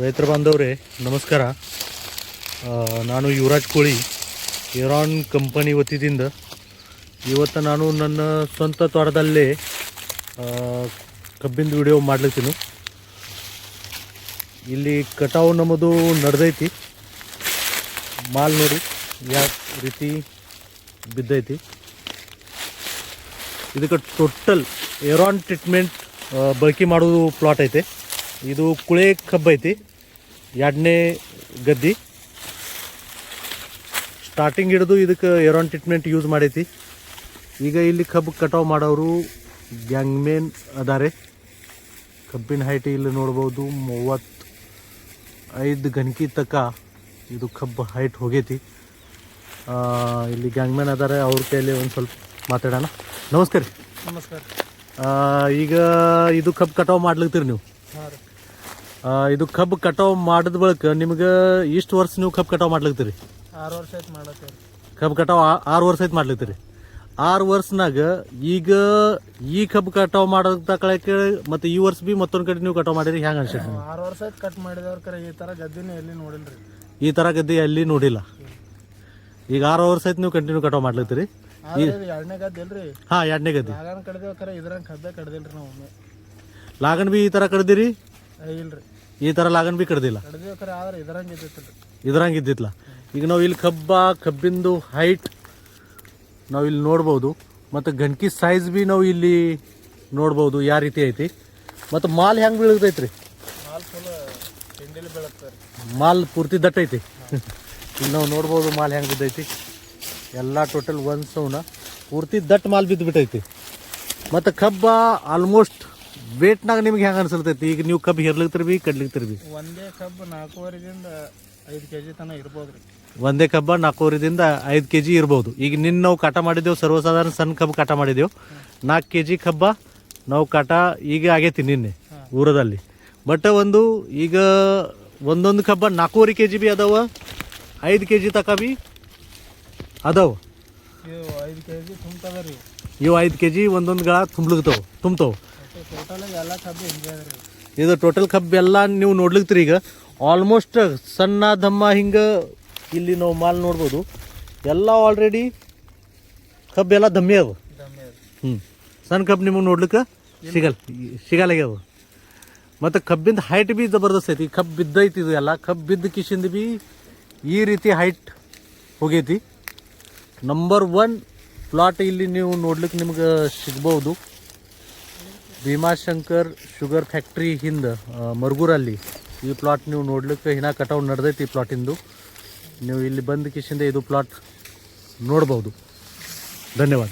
ರೈತರ ಬಾಂಧವ್ರೆ, ನಮಸ್ಕಾರ. ನಾನು ಯುವರಾಜ್ ಕೋಳಿ, ಏರಾನ್ ಕಂಪನಿ ವತಿಯಿಂದ. ಇವತ್ತು ನಾನು ನನ್ನ ಸ್ವಂತ ತೋಟದಲ್ಲೇ ಕಬ್ಬಿಂದು ವಿಡಿಯೋ ಮಾಡ್ಲತ್ತೀನಿ ಇಲ್ಲಿ ಕಟಾವು ನಮ್ಮದು ನಡೆದೈತಿ. ಮಾಲ್ ನೋಡಿ ಯಾವ ರೀತಿ ಬಿದ್ದೈತಿ. ಇದಕ್ಕೆ ಟೋಟಲ್ ಏರಾನ್ ಟ್ರೀಟ್ಮೆಂಟ್ ಬಳಕೆ ಮಾಡೋದು ಪ್ಲಾಟ್ ಐತೆ. ಇದು ಕುಳೆ ಕಬ್ಬು ಐತಿ. ಎರಡನೇ ಗದ್ದಿ. ಸ್ಟಾರ್ಟಿಂಗ್ ಹಿಡಿದು ಇದಕ್ಕೆ ಏರೋನ್ ಟ್ರೀಟ್ಮೆಂಟ್ ಯೂಸ್ ಮಾಡೈತಿ. ಈಗ ಇಲ್ಲಿ ಕಬ್ಬು ಕಟಾವು ಮಾಡೋರು ಗ್ಯಾಂಗ್ಮೇನ್ ಅದಾರೆ. ಕಬ್ಬಿನ ಹೈಟ್ ಇಲ್ಲಿ ನೋಡ್ಬೋದು ಮೂವತ್ತು ಐದು ಗಣಕಿ ತಕ್ಕ ಇದು ಕಬ್ಬು ಹೈಟ್ ಹೋಗೈತಿ. ಇಲ್ಲಿ ಗ್ಯಾಂಗ್ಮ್ಯಾನ್ ಅದಾರೆ ಅವ್ರ ಕೈಯಲ್ಲಿ ಒಂದು ಸ್ವಲ್ಪ ಮಾತಾಡೋಣ. ನಮಸ್ಕಾರ ರೀ. ನಮಸ್ಕಾರ ಈಗ ಇದು ಕಬ್ಬು ಕಟಾವು ಮಾಡ್ಲಿಕ್ತೀರಿ ನೀವು? ಇದು ಕಬ್ಬು ಕಟಾವು ಮಾಡಿದ ಬಳಿಕ ನಿಮ್ಗೆ ಇಷ್ಟು ವರ್ಷ ನೀವು ಕಬ್ಬು ಕಟಾವು ಮಾಡ್ಲಿಕ್ತೀರಿ ಆರು ವರ್ಷ ಆಯ್ತು ಮಾಡೋಕೆ ಕಬ್ಬು ಕಟಾವು ಆರು ವರ್ಷ ಆಯ್ತು ಮಾಡ್ಲಿಕ್ತೀರಿ ಆರು ವರ್ಷನಾಗ ಈಗ ಈ ಕಬ್ಬು ಕಟಾವು ಮಾಡೋದಕ್ಕೆ ಮತ್ತೆ ಮತ್ತು ಈ ವರ್ಷ ಬಿ ಮತ್ತೊಂದು ಕಡೆ ನೀವು ಕಟಾವು ಮಾಡಿರಿ ಹೆಂಗೆ ಅನ್ಸುತ್ತೆ? ಆರು ವರ್ಷ ಆಯ್ತು ಕಟ್ ಮಾಡಿದವ್ರ ಕರೆ ಈ ಥರ ಗದ್ದೆನೇ ಎಲ್ಲಿ ನೋಡಿಲ್ರಿ. ಈ ಥರ ಗದ್ದೆ ಎಲ್ಲಿ ನೋಡಿಲ್ಲ. ಈಗ ಆರು ವರ್ಷ ಆಯ್ತು ನೀವು ಕಂಟಿನ್ಯೂ ಕಟಾವ್ ಮಾಡ್ಲಿಕ್ತೀರಿ ಆದ್ರೆ ಎರಡನೇ ಗದ್ದೆ ಇಲ್ರಿ ಹಾಂ ಎರಡನೇ ಗದ್ದೆ. ಲಾಗಣ ಕಡ್ದೇವ್ ಕರೆ ಇದ್ರಂಗೆ ಕಬ್ಬೆ ಕಡ್ದಿಲ್ರಿ ನಾವು ಲಾಗಣ ಬಿ ಈ ಥರ ಕಡ್ದಿರಿ? ಇಲ್ರಿ. ಈ ಥರ ಲಾಗನ್ ಬಿ ಕಡ್ದಿಲ್ಲ. ಇದ್ರಂಗ ಇದ್ದಿತ್ತಲ್ಲ ಈಗ ನಾವು ಇಲ್ಲಿ ಕಬ್ಬ, ಕಬ್ಬಿಂದು ಹೈಟ್ ನಾವು ಇಲ್ಲಿ ನೋಡ್ಬೋದು. ಮತ್ತು ಗಣಕಿ ಸೈಜ್ ಬಿ ನಾವು ಇಲ್ಲಿ ನೋಡ್ಬೋದು. ಯಾವ ರೀತಿ ಐತಿ. ಮತ್ತು ಮಾಲ್ ಹೆಂಗೆ ಬೀಳತ್ತಾರೆ? ಮಾಲ್ ಪೂರ್ತಿ ದಟ್ಟೈತಿ ಇಲ್ಲಿ ನಾವು ನೋಡ್ಬೋದು ಮಾಲ್ ಹೆಂಗೆ ಬಿದ್ದೈತಿ. ಎಲ್ಲ ಟೋಟಲ್ ಒಂದು ಸೌನ ಪೂರ್ತಿ ದಟ್ಟ ಮಾಲ್ ಬಿದ್ದು ಬಿಟ್ಟೈತಿ ಮತ್ತು ಕಬ್ಬ ಆಲ್ಮೋಸ್ಟ್ ವೇಟ್ನಾಗ ನಿಮ್ಗೆ ಹೆಂಗೆ ಅನ್ಸಲ್ತೈತಿ? ಈಗ ನೀವು ಕಬ್ಬು ಹೇರ್ಲಿಕ್ತಿರ್ ಬಿ ಕಡ್ಲಿಕ್ತಿರ್ ಬಿ ಒಂದೇ ಕಬ್ಬು ನಾಲ್ಕೂವರೆದಿಂದ ಐದು ಕೆ ಜಿ ತನಕ ಇರ್ಬೋದ್ರಿ. ಒಂದೇ ಕಬ್ಬ ನಾಲ್ಕೂವರೆದಿಂದ ಐದು ಕೆ ಜಿ ಇರ್ಬೋದು. ಈಗ ನಿನ್ನ ನಾವು ಕಾಟ ಮಾಡಿದ್ದೆವು ಸರ್ವಸಾಧಾರಣ ಸಣ್ಣ ಕಬ್ಬು ಕಾಟ ಮಾಡಿದೆವು ನಾಲ್ಕು ಕೆ ಜಿ ಕಬ್ಬ ನಾವು ಕಾಟ ಈಗ ಆಗೈತಿ ನಿನ್ನೆ ಊರದಲ್ಲಿ. ಬಟ್ ಒಂದು ಈಗ ಒಂದೊಂದು ಕಬ್ಬ ನಾಲ್ಕೂವರೆ ಕೆ ಜಿ ಬಿ ಅದಾವ ಐದು ಕೆ ಜಿ ತಕ ಬಿ ಅದಾವ. ಇದು ಐದು ಕೆ ಜಿ ತುಂಬ್ತದ ರೀ. ಇವು ಐದು ಕೆ ಜಿ ಒಂದೊಂದು ಗಳ ತುಂಬ್ಲಿಗ್ತಾವ ತುಂಬ್ತಾವ. ಟೋಟಲ್ ಎಲ್ಲ ಕಬ್ಬು ಹಿಂಗೆ ಅದ ರೀ. ಇದು ಟೋಟಲ್ ಕಬ್ಬು ಎಲ್ಲ ನೀವು ನೋಡ್ಲಿಕ್ತೀರಿ ಈಗ. ಆಲ್ಮೋಸ್ಟ್ ಸಣ್ಣ ದಮ್ಮ ಹಿಂಗೆ ಇಲ್ಲಿ ನಾವು ಮಾಲ್ ನೋಡ್ಬೋದು. ಎಲ್ಲ ಆಲ್ರೆಡಿ ಕಬ್ಬೆಲ್ಲ ದಮ್ಮಿ ಅವು. ಹ್ಞೂ ಸಣ್ಣ ಕಬ್ಬು ನಿಮಗೆ ನೋಡ್ಲಿಕ್ಕೆ ಸಿಗಲ್ ಸಿಗಲಾಗ್ಯಾವ ಮತ್ತು ಕಬ್ಬಿಂದ ಹೈಟ್ ಬಿ ಜಬರ್ದಸ್ತ್ ಐತಿ. ಕಬ್ಬು ಬಿದ್ದೈತಿ ಇದು ಎಲ್ಲ. ಕಬ್ಬು ಬಿದ್ದ ಕಿಶಿಂದ ಬಿ ಈ ರೀತಿ ಹೈಟ್ ಹೋಗೈತಿ. ನಂಬರ್ ಒನ್ ಪ್ಲಾಟ್ ಇಲ್ಲಿ ನೀವು ನೋಡ್ಲಿಕ್ಕೆ ನಿಮ್ಗೆ ಸಿಗ್ಬೋದು. ಭೀಮಾಶಂಕರ್ ಶುಗರ್ ಫ್ಯಾಕ್ಟ್ರಿ ಹಿಂದೆ ಮರ್ಗೂರಲ್ಲಿ ಈ ಪ್ಲಾಟ್ ನೀವು ನೋಡ್ಲಿಕ್ಕೆ ಹಿನ ಕಟಾವು ನಡೆದೈತಿ ಈ ಪ್ಲಾಟಿಂದು ನೀವು ಇಲ್ಲಿ ಬಂದ ಕಿಶಿಂದ ಇದು ಪ್ಲಾಟ್ ನೋಡ್ಬೋದು. ಧನ್ಯವಾದ.